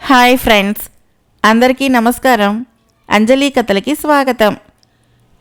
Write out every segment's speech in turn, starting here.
Hi friends అందరికీ నమస్కారం. అంజలి కథలకి స్వాగతం.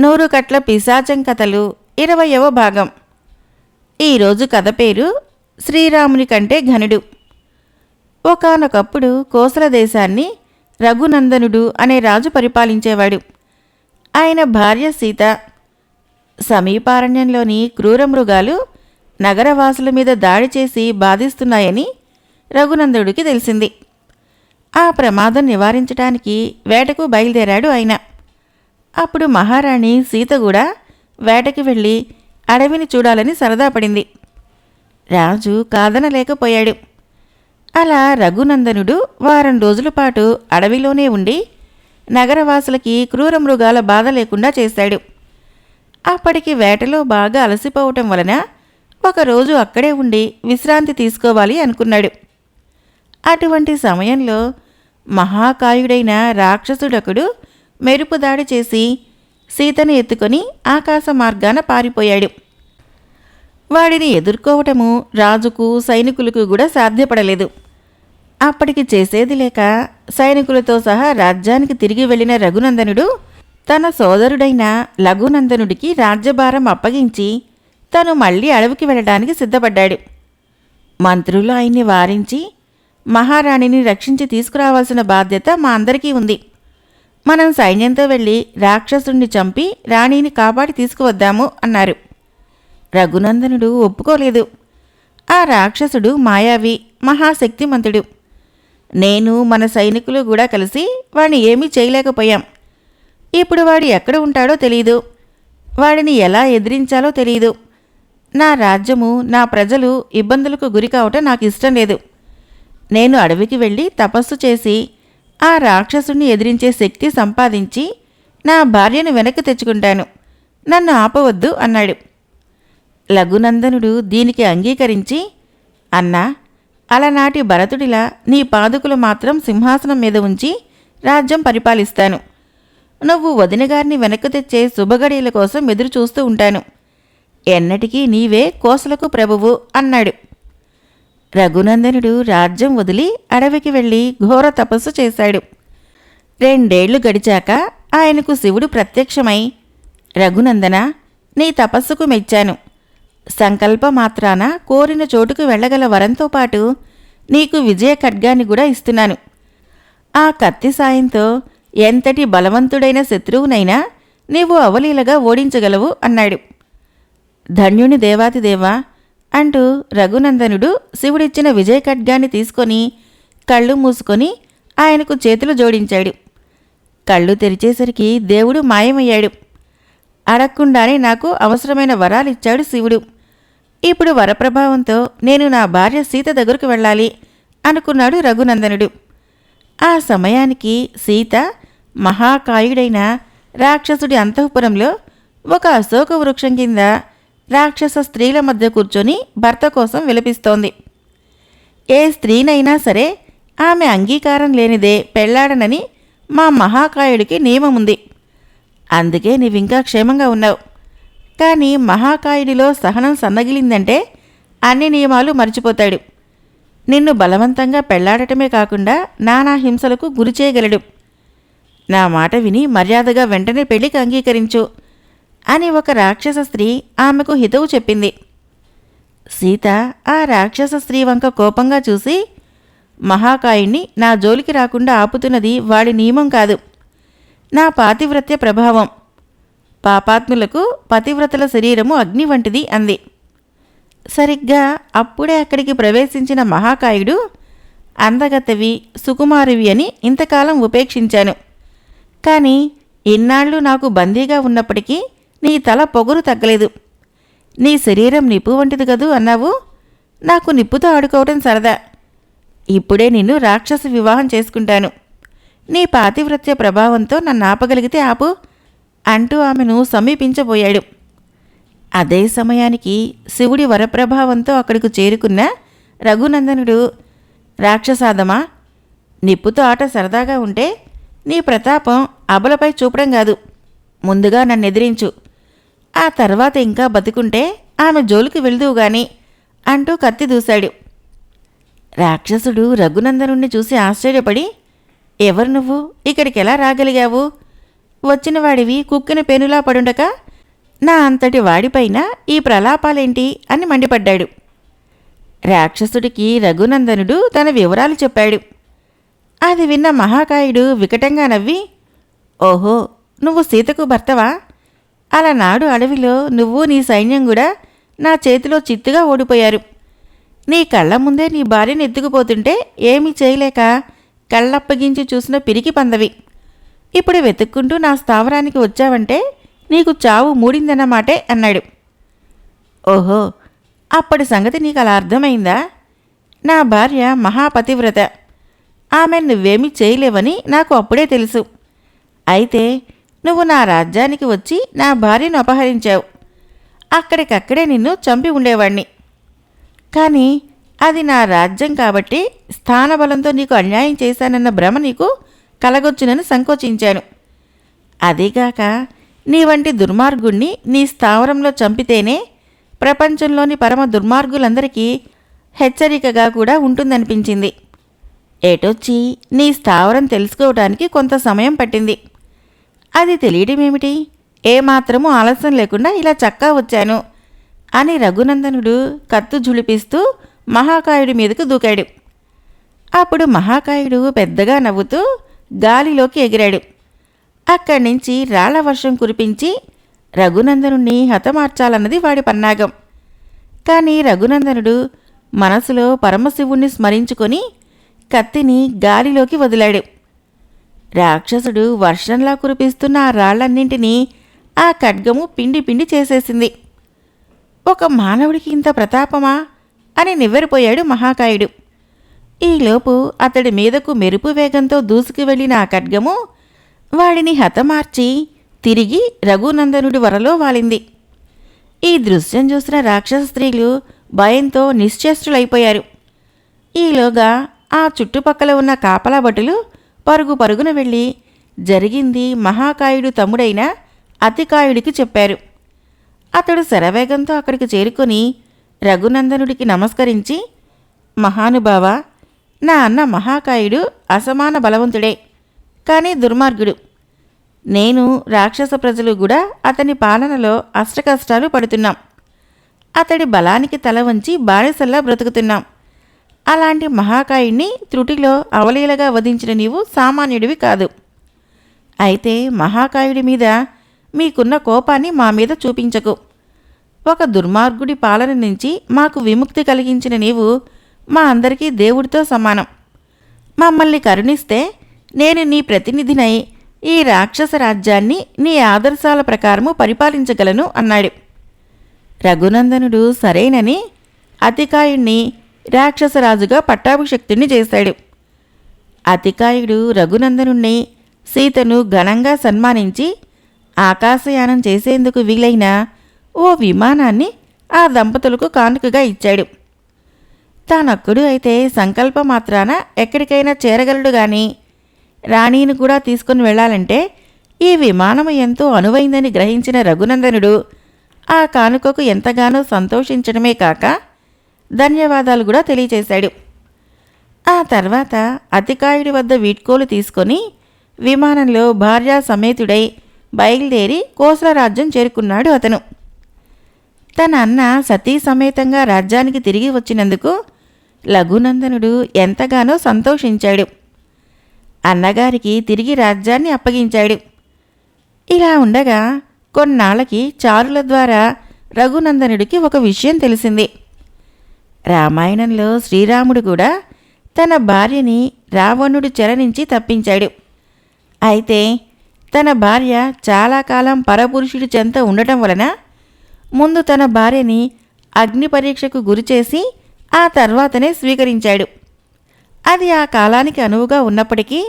నూరు కట్ల పిశాచం కథలు ఇరవయవ భాగం. ఈరోజు కథ పేరు శ్రీరాముని కంటే ఘనుడు. ఒకానొకప్పుడు కోసల దేశాన్ని రఘునందనుడు అనే రాజు పరిపాలించేవాడు. ఆయన భార్య సీత. సమీపారణ్యంలోని క్రూర మృగాలు నగరవాసుల మీద దాడి చేసి బాధిస్తున్నాయని రఘునందుడికి తెలిసింది. ఆ ప్రమాదం నివారించడానికి వేటకు బయలుదేరాడు ఆయన. అప్పుడు మహారాణి సీత కూడా వేటకి వెళ్ళి అడవిని చూడాలని సరదా పడింది. రాజు కాదనలేకపోయాడు అలా రఘునందనుడు వారం రోజుల పాటు అడవిలోనే ఉండి నగరవాసులకి క్రూర మృగాల బాధ లేకుండా చేశాడు. అప్పటికి వేటలో బాగా అలసిపోవటం వలన ఒకరోజు అక్కడే ఉండి విశ్రాంతి తీసుకోవాలి అనుకున్నాడు. అటువంటి సమయంలో మహాకాయుడైన రాక్షసుడొకడు మెరుపు దాడి చేసి సీతను ఎత్తుకొని ఆకాశ మార్గాన పారిపోయాడు. వాడిని ఎదుర్కోవటము రాజుకు సైనికులకు కూడా సాధ్యపడలేదు. అప్పటికి చేసేది లేక సైనికులతో సహా రాజ్యానికి తిరిగి వెళ్ళిన రఘునందనుడు తన సోదరుడైన లఘునందనుడికి రాజ్యభారం అప్పగించి తను మళ్ళీ అడవికి వెళ్ళడానికి సిద్ధపడ్డాడు. మంత్రులు ఆయన్ని వారించి మహారాణిని రక్షించి తీసుకురావాల్సిన బాధ్యత మా అందరికీ ఉంది. మనం సైన్యంతో వెళ్ళి రాక్షసుణ్ణి చంపి రాణిని కాపాడి తీసుకువద్దాము అన్నారు. రఘునందనుడు ఒప్పుకోలేదు. ఆ రాక్షసుడు మాయావి మహాశక్తిమంతుడు. నేను మన సైనికులు కూడా కలిసి వాడిని ఏమీ చేయలేకపోయాం. ఇప్పుడు వాడు ఎక్కడ ఉంటాడో తెలియదు వాడిని ఎలా ఎదిరించాలో తెలియదు నా రాజ్యము నా ప్రజలు ఇబ్బందులకు గురి కావటం నాకు ఇష్టం లేదు. నేను అడవికి వెళ్ళి తపస్సు చేసి ఆ రాక్షసుని ఎదిరించే శక్తి సంపాదించి నా భార్యను వెనక్కి తెచ్చుకుంటాను. నన్ను ఆపవద్దు అన్నాడు. లఘునందనుడు దీనికి అంగీకరించి అన్నా అలనాటి భరతుడిలా నీ పాదుకులు మాత్రం సింహాసనం మీద ఉంచి రాజ్యం పరిపాలిస్తాను. నువ్వు వదినగారిని వెనక్కి తెచ్చే శుభగడియల కోసం ఎదురు చూస్తూ ఉంటాను. ఎన్నటికీ నీవే కోసలకు ప్రభువు అన్నాడు. రఘునందనుడు రాజ్యం వదిలి అడవికి వెళ్ళి ఘోర తపస్సు చేశాడు. రెండేళ్ళు గడిచాక ఆయనకు శివుడు ప్రత్యక్షమై రఘునందన నీ తపస్సుకు మెచ్చాను. సంకల్ప మాత్రాన కోరిన చోటుకు వెళ్ళగల వరంతో పాటు నీకు విజయ ఖడ్గాన్ని కూడా ఇస్తున్నాను. ఆ కత్తి సాయంతో ఎంతటి బలవంతుడైన శత్రువునైనా నీవు అవలీలగా ఓడించగలవు అన్నాడు. ధన్యుని దేవాతిదేవా అంటూ రఘునందనుడు శివుడిచ్చిన విజయ ఖడ్గాన్ని తీసుకొని కళ్ళు మూసుకొని ఆయనకు చేతులు జోడించాడు. కళ్ళు తెరిచేసరికి దేవుడు మాయమయ్యాడు. అడగకుండానే నాకు అవసరమైన వరాలిచ్చాడు శివుడు. ఇప్పుడు వరప్రభావంతో నేను నా భార్య సీత దగ్గరకు వెళ్ళాలి అనుకున్నాడు రఘునందనుడు. ఆ సమయానికి సీత మహాకాయుడైన రాక్షసుడి అంతఃపురంలో ఒక అశోక వృక్షం కింద రాక్షస స్త్రీల మధ్య కూర్చొని భర్త కోసం విలపిస్తోంది. ఏ స్త్రీనైనా సరే ఆమె అంగీకారం లేనిదే పెళ్ళాడనని మా మహాకాయుడికి నియమముంది. అందుకే నీవింకా క్షేమంగా ఉన్నావు. కానీ మహాకాయుడిలో సహనం సన్నగిలిందంటే అన్ని నియమాలు మర్చిపోతాడు. నిన్ను బలవంతంగా పెళ్ళాడటమే కాకుండా నానా హింసలకు గురి చేయగలడు. నా మాట విని మర్యాదగా వెంటనే పెళ్ళికి అంగీకరించు. అని ఒక రాక్షస స్త్రీ ఆమెకు హితవు చెప్పింది. సీత ఆ రాక్షస స్త్రీ వంక కోపంగా చూసి మహాకాయుణ్ణి నా జోలికి రాకుండా ఆపుతున్నది వాడి నియమం కాదు. నా పాతివ్రత్య ప్రభావం. పాపాత్ములకు పతివ్రతల శరీరము అగ్ని వంటిది అంది. సరిగ్గా అప్పుడే అక్కడికి ప్రవేశించిన మహాకాయుడు అందగతవి సుకుమారివి అని ఇంతకాలం ఉపేక్షించాను. కానీ ఇన్నాళ్ళు నాకు బందీగా ఉన్నప్పటికీ నీ తల పొగరు తగ్గలేదు. నీ శరీరం నిప్పు వంటిది కదూ అన్నావు? నాకు నిప్పుతో ఆడుకోవటం సరదా. ఇప్పుడే నిన్ను రాక్షస వివాహం చేసుకుంటాను. నీ పాతివ్రత్య ప్రభావంతో నన్ను ఆపగలిగితే ఆపు అంటూ ఆమెను సమీపించబోయాడు. అదే సమయానికి శివుడి వరప్రభావంతో అక్కడికి చేరుకున్న రఘునందనుడు రాక్షసాదమా నిప్పుతో ఆట సరదాగా ఉంటే నీ ప్రతాపం అబలపై చూపడం కాదు. ముందుగా నన్ను ఎదిరించు ఆ తర్వాత ఇంకా బతికుంటే ఆమె జోలికి వెళ్దువు గాని అంటూ కత్తి దూశాడు. రాక్షసుడు రఘునందనుణ్ణి చూసి ఆశ్చర్యపడి ఎవరు నువ్వు? ఇక్కడికి ఎలా రాగలిగావు? వచ్చిన వాడివి కుక్కిన పెనులా పడుండక నా అంతటి వాడిపైన ఈ ప్రలాపాలేంటి? అని మండిపడ్డాడు. రాక్షసుడికి రఘునందనుడు తన వివరాలు చెప్పాడు. అది విన్న మహాకాయుడు వికటంగా నవ్వి ఓహో నువ్వు సీతకు భర్తవా? అలనాడు అడవిలో నువ్వు నీ సైన్యం కూడా నా చేతిలో చిత్తుగా ఓడిపోయారు. నీ కళ్ళ ముందే నీ భార్యను ఎత్తుకుపోతుంటే ఏమీ చేయలేక కళ్ళప్పగించి చూసిన పిరికి పందవి. ఇప్పుడు వెతుక్కుంటూ నా స్థావరానికి వచ్చావంటే నీకు చావు మూడిందన్నమాటే అన్నాడు. ఓహో అప్పటి సంగతి నీకు అలా అర్థమైందా? నా భార్య మహాపతివ్రత. ఆమె నువ్వేమీ చేయలేవని నాకు అప్పుడే తెలుసు. అయితే నువ్వు నా రాజ్యానికి వచ్చి నా భార్యను అపహరించావు. అక్కడికక్కడే నిన్ను చంపి ఉండేవాణ్ణి. కానీ అది నా రాజ్యం కాబట్టి స్థానబలంతో నీకు అన్యాయం చేశానన్న భ్రమ నీకు కలగొచ్చునని సంకోచించాను. అదీగాక నీ వంటి దుర్మార్గుణ్ణి నీ స్థావరంలో చంపితేనే ప్రపంచంలోని పరమ దుర్మార్గులందరికీ హెచ్చరికగా కూడా ఉంటుందనిపించింది. ఏటొచ్చి నీ స్థావరం తెలుసుకోవడానికి కొంత సమయం పట్టింది. అది తెలియడమేమిటి? ఏమాత్రమూ ఆలస్యం లేకుండా ఇలా చక్కా వచ్చాను అని రఘునందనుడు కత్తు జుళిపిస్తూ మహాకాయుడి మీదకు దూకాడు. అప్పుడు మహాకాయుడు పెద్దగా నవ్వుతూ గాలిలోకి ఎగిరాడు. అక్కడి నుంచి రాళ్ళ వర్షం కురిపించి రఘునందనుణ్ణి హతమార్చాలన్నది వాడి పన్నాగం. కానీ రఘునందనుడు మనసులో పరమశివుణ్ణి స్మరించుకొని కత్తిని గాలిలోకి వదిలాడు. రాక్షసుడు వర్షంలా కురిపిస్తున్న ఆ రాళ్ళన్నింటినీ ఆ ఖడ్గము పిండి పిండి చేసేసింది. ఒక మానవుడికి ఇంత ప్రతాపమా? అని నివ్వెరిపోయాడు మహాకాయుడు. ఈలోపు అతడి మీదకు మెరుపు వేగంతో దూసుకు వెళ్ళిన ఆ ఖడ్గము వాడిని హతమార్చి తిరిగి రఘునందనుడి వరలో వాలింది. ఈ దృశ్యం చూసిన రాక్షస స్త్రీలు భయంతో నిశ్చేష్టులైపోయారు. ఈలోగా ఆ చుట్టుపక్కల ఉన్న కాపలా భటులు పరుగు పరుగున వెళ్ళి జరిగింది మహాకాయుడు తమ్ముడైన అతికాయుడికి చెప్పారు. అతడు శరవేగంతో అక్కడికి చేరుకొని రఘునందనుడికి నమస్కరించి మహానుభావ నా అన్న మహాకాయుడు అసమాన బలవంతుడే కానీ దుర్మార్గుడు. నేను రాక్షస ప్రజలు కూడా అతని పాలనలో అష్టకష్టాలు పడుతున్నాం. అతడి బలానికి తల వంచి బానిసల్లా బ్రతుకుతున్నాం. అలాంటి మహాకాయుణ్ణి త్రుటిలో అవలీలగా వధించిన నీవు సామాన్యుడివి కాదు. అయితే మహాకాయుడి మీద మీకున్న కోపాన్ని మా మీద చూపించకు. ఒక దుర్మార్గుడి పాలన నుంచి మాకు విముక్తి కలిగించిన నీవు మా అందరికీ దేవుడితో సమానం. మమ్మల్ని కరుణిస్తే నేను నీ ప్రతినిధినై ఈ రాక్షస రాజ్యాన్ని నీ ఆదర్శాల ప్రకారము పరిపాలించగలను అన్నాడు. రఘునందనుడు సరేనని అతికాయుణ్ణి రాక్షసరాజుగా పట్టాభిషక్తుణ్ణి చేశాడు. అతికాయుడు రఘునందనుణ్ణి సీతను ఘనంగా సన్మానించి ఆకాశయానం చేసేందుకు వీలైన ఓ విమానాన్ని ఆ దంపతులకు కానుకగా ఇచ్చాడు. తానొక్కడు అయితే సంకల్పమాత్రాన ఎక్కడికైనా చేరగలడు గాని రాణిని కూడా తీసుకుని వెళ్ళాలంటే ఈ విమానం ఎంతో అనువైందని గ్రహించిన రఘునందనుడు ఆ కానుకకు ఎంతగానో సంతోషించడమే కాక ధన్యవాదాలు కూడా తెలియచేశాడు. ఆ తర్వాత అతికాయుడి వద్ద వీడ్కోలు తీసుకొని విమానంలో భార్యా సమేతుడై బయలుదేరి కోసల రాజ్యం చేరుకున్నాడు అతను. తన అన్న సతీ సమేతంగా రాజ్యానికి తిరిగి వచ్చినందుకు లఘునందనుడు ఎంతగానో సంతోషించాడు. అన్నగారికి తిరిగి రాజ్యాన్ని అప్పగించాడు. ఇలా ఉండగా కొన్నాళ్ళకి చారుల ద్వారా రఘునందనుడికి ఒక విషయం తెలిసింది. రామాయణంలో శ్రీరాముడు కూడా తన భార్యని రావణుడు చెర నుంచి తప్పించాడు. అయితే తన భార్య చాలా కాలం పరపురుషుడి చెంత ఉండటం వలన ముందు తన భార్యని అగ్ని పరీక్షకు గురిచేసి ఆ తర్వాతనే స్వీకరించాడు. అది ఆ కాలానికి అనువుగా ఉన్నప్పటికీ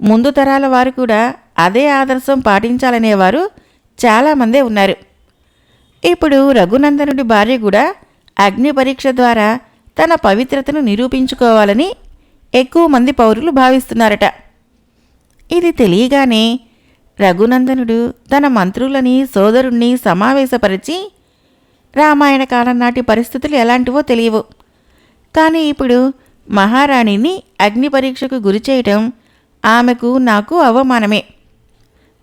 ముందు తరాల వారు కూడా అదే ఆదర్శం పాటించాలనేవారు చాలామందే ఉన్నారు. ఇప్పుడు రఘునందనుడి భార్య కూడా అగ్ని పరీక్ష ద్వారా తన పవిత్రతను నిరూపించుకోవాలని ఎక్కువ మంది పౌరులు భావిస్తున్నారట. ఇది తెలియగానే రఘునందనుడు తన మంత్రులని సోదరుణ్ణి సమావేశపరిచి రామాయణ కాలం నాటి పరిస్థితులు ఎలాంటివో తెలియవు. కానీ ఇప్పుడు మహారాణిని అగ్ని పరీక్షకు గురి చేయటం ఆమెకు నాకు అవమానమే.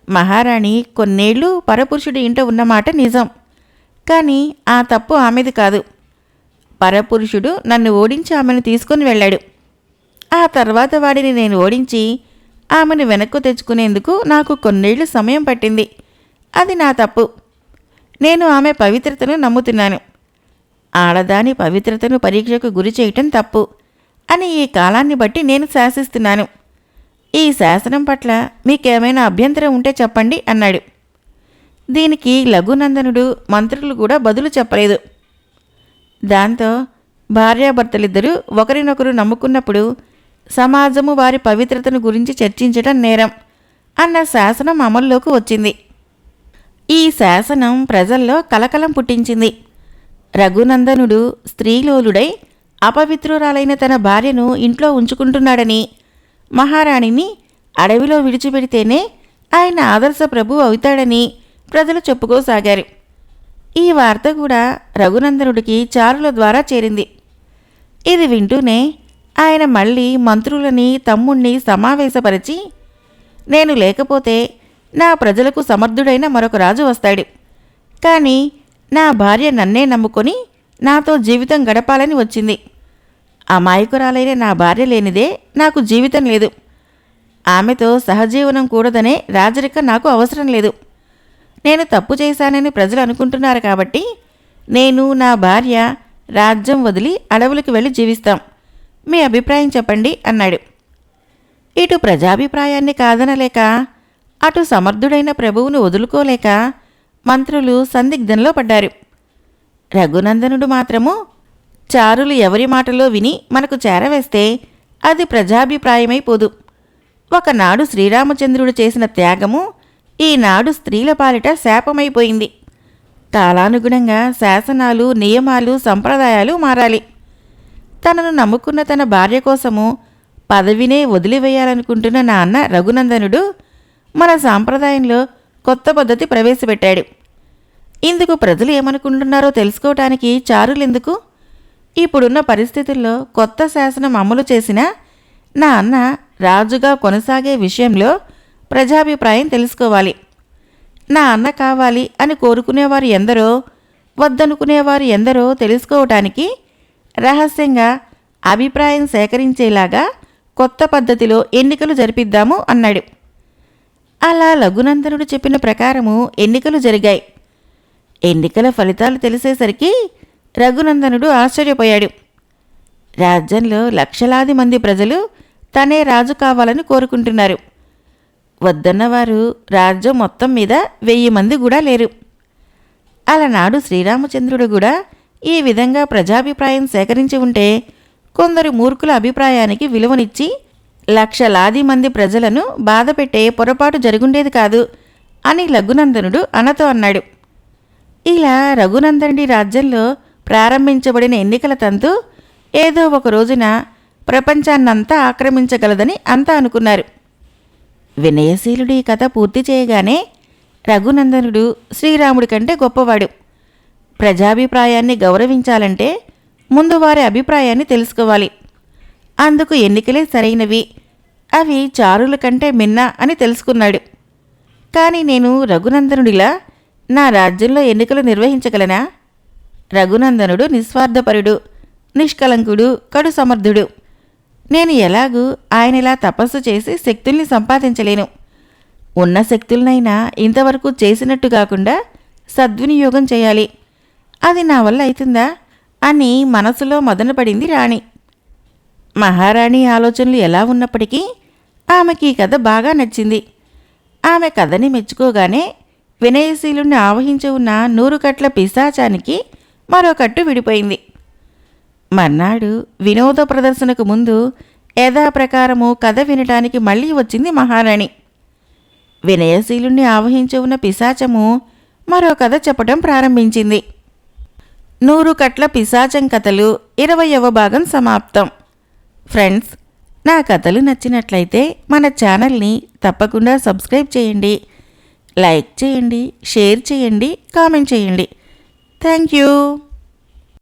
మహారాణి కొన్నేళ్ళు పరపురుషుడి ఇంట ఉన్నమాట నిజం. కానీ ఆ తప్పు ఆమెది కాదు. పరపురుషుడు నన్ను ఓడించి ఆమెను తీసుకుని వెళ్ళాడు. ఆ తర్వాత వాడిని నేను ఓడించి ఆమెను వెనక్కు తెచ్చుకునేందుకు నాకు కొన్నేళ్ళు సమయం పట్టింది. అది నా తప్పు. నేను ఆమె పవిత్రతను నమ్ముతున్నాను. ఆడదాని పవిత్రతను పరీక్షకు గురి చేయటం తప్పు అని ఈ కాలాన్ని బట్టి నేను శాసిస్తున్నాను. ఈ శాసనం పట్ల మీకేమైనా అభ్యంతరం ఉంటే చెప్పండి అన్నాడు. దీనికి లఘునందనుడు మంత్రులు కూడా బదులు చెప్పలేదు. దాంతో భార్యాభర్తలిద్దరూ ఒకరినొకరు నమ్ముకున్నప్పుడు సమాజము వారి పవిత్రతను గురించి చర్చించటం నేరం అన్న శాసనం అమల్లోకి వచ్చింది. ఈ శాసనం ప్రజల్లో కలకలం పుట్టించింది. రఘునందనుడు స్త్రీలోలుడై అపవిత్రురాలైన తన భార్యను ఇంట్లో ఉంచుకుంటున్నాడని మహారాణిని అడవిలో విడిచిపెడితేనే ఆయన ఆదర్శ ప్రభు అవుతాడని ప్రజలు చెప్పుకోసాగారు. ఈ వార్త కూడా రఘునందనుడికి చారుల ద్వారా చేరింది. ఇది వింటూనే ఆయన మళ్ళీ మంత్రులని తమ్ముణ్ణి సమావేశపరిచి నేను లేకపోతే నా ప్రజలకు సమర్థుడైన మరొక రాజు వస్తాడు. కానీ నా భార్య నన్నే నమ్ముకొని నాతో జీవితం గడపాలని వచ్చింది. అమాయకురాలైన నా భార్య లేనిదే నాకు జీవితం లేదు. ఆమెతో సహజీవనం కూడదనే రాజరిక నాకు అవసరం లేదు. నేను తప్పు చేశానని ప్రజలు అనుకుంటున్నారు కాబట్టి నేను నా భార్య రాజ్యం వదిలి అడవులకు వెళ్ళి జీవిస్తాం. మీ అభిప్రాయం చెప్పండి అన్నాడు. ఇటు ప్రజాభిప్రాయాన్ని కాదనలేక అటు సమర్థుడైన ప్రభువును వదులుకోలేక మంత్రులు సందిగ్ధంలో పడ్డారు. రఘునందనుడు మాత్రము చారులు ఎవరి మాటలో విని మనకు చేరవేస్తే అది ప్రజాభిప్రాయమైపోదు ఒకనాడు శ్రీరామచంద్రుడు చేసిన త్యాగము ఈనాడు స్త్రీల పాలిట శాపమైపోయింది. కాలానుగుణంగా శాసనాలు నియమాలు సంప్రదాయాలు మారాలి. తనను నమ్ముకున్న తన భార్య కోసము పదవినే వదిలివేయాలనుకుంటున్న నాన్న రఘునందనుడు మన సాంప్రదాయంలో కొత్త పద్ధతి ప్రవేశపెట్టాడు. ఇందుకు ప్రజలు ఏమనుకుంటున్నారో తెలుసుకోవటానికి చారులెందుకు? ఇప్పుడున్న పరిస్థితుల్లో కొత్త శాసనం అమలు చేసిన నా అన్న రాజుగా కొనసాగే విషయంలో ప్రజాభిప్రాయం తెలుసుకోవాలి. నా అన్న కావాలి అని కోరుకునేవారు ఎందరో వద్దనుకునేవారు ఎందరో తెలుసుకోవటానికి రహస్యంగా అభిప్రాయం సేకరించేలాగా కొత్త పద్ధతిలో ఎన్నికలు జరిపిద్దాము అన్నాడు. అలా లఘునందనుడు చెప్పిన ప్రకారము ఎన్నికలు జరిగాయి. ఎన్నికల ఫలితాలు తెలిసేసరికి రఘునందనుడు ఆశ్చర్యపోయాడు. రాజ్యంలో లక్షలాది మంది ప్రజలు తనే రాజు కావాలని కోరుకుంటున్నారు. వద్దన్నవారు రాజ్యం మొత్తం మీద వెయ్యి మంది కూడా లేరు. అలనాడు శ్రీరామచంద్రుడు కూడా ఈ విధంగా ప్రజాభిప్రాయం సేకరించి ఉంటే కొందరు మూర్ఖుల అభిప్రాయానికి విలువనిచ్చి లక్షలాది మంది ప్రజలను బాధపెట్టే పొరపాటు జరుగుండేది కాదు అని లఘునందనుడు అనతో అన్నాడు. ఇలా రఘునందనుడి రాజ్యంలో ప్రారంభించబడిన ఎన్నికల తంతు ఏదో ఒక రోజున ప్రపంచాన్నంతా ఆక్రమించగలదని అంతా అనుకున్నారు. వినయశీలుడి ఈ కథ పూర్తి చేయగానే రఘునందనుడు శ్రీరాముడి కంటే గొప్పవాడు. ప్రజాభిప్రాయాన్ని గౌరవించాలంటే ముందు వారి అభిప్రాయాన్ని తెలుసుకోవాలి. అందుకు ఎన్నికలే సరైనవి. అవి చారుల కంటే మిన్న అని తెలుసుకున్నాడు. కానీ నేను రఘునందనుడిలా నా రాజ్యంలో ఎన్నికలు నిర్వహించగలనా? రఘునందనుడు నిస్వార్థపరుడు నిష్కలంకుడు కడు సమర్థుడు. నేను ఎలాగూ ఆయనలా తపస్సు చేసి శక్తుల్ని సంపాదించలేను. ఉన్న శక్తులనైనా ఇంతవరకు చేసినట్టు కాకుండా సద్వినియోగం చేయాలి. అది నా వల్ల అవుతుందా అని మనసులో మదనపడింది రాణి. మహారాణి ఆలోచనలు ఎలా ఉన్నప్పటికీ ఆమెకి ఈ కథ బాగా నచ్చింది. ఆమె కథని మెచ్చుకోగానే వినయశీలుణ్ణి ఆవహించి ఉన్న నూరు కట్ల పిశాచానికి మరో కట్టు విడిపోయింది. మర్నాడు వినోద ప్రదర్శనకు ముందు యథాప్రకారము కథ వినటానికి మళ్ళీ వచ్చింది మహారాణి. వినయశీలుణ్ణి ఆవహించి ఉన్న పిశాచము మరో కథ చెప్పడం ప్రారంభించింది. నూరు కట్ల పిశాచం కథలు ఇరవయవ భాగం సమాప్తం. ఫ్రెండ్స్ నా కథలు నచ్చినట్లయితే మన ఛానల్ని తప్పకుండా సబ్స్క్రైబ్ చేయండి లైక్ చేయండి షేర్ చేయండి కామెంట్ చేయండి. Thank you.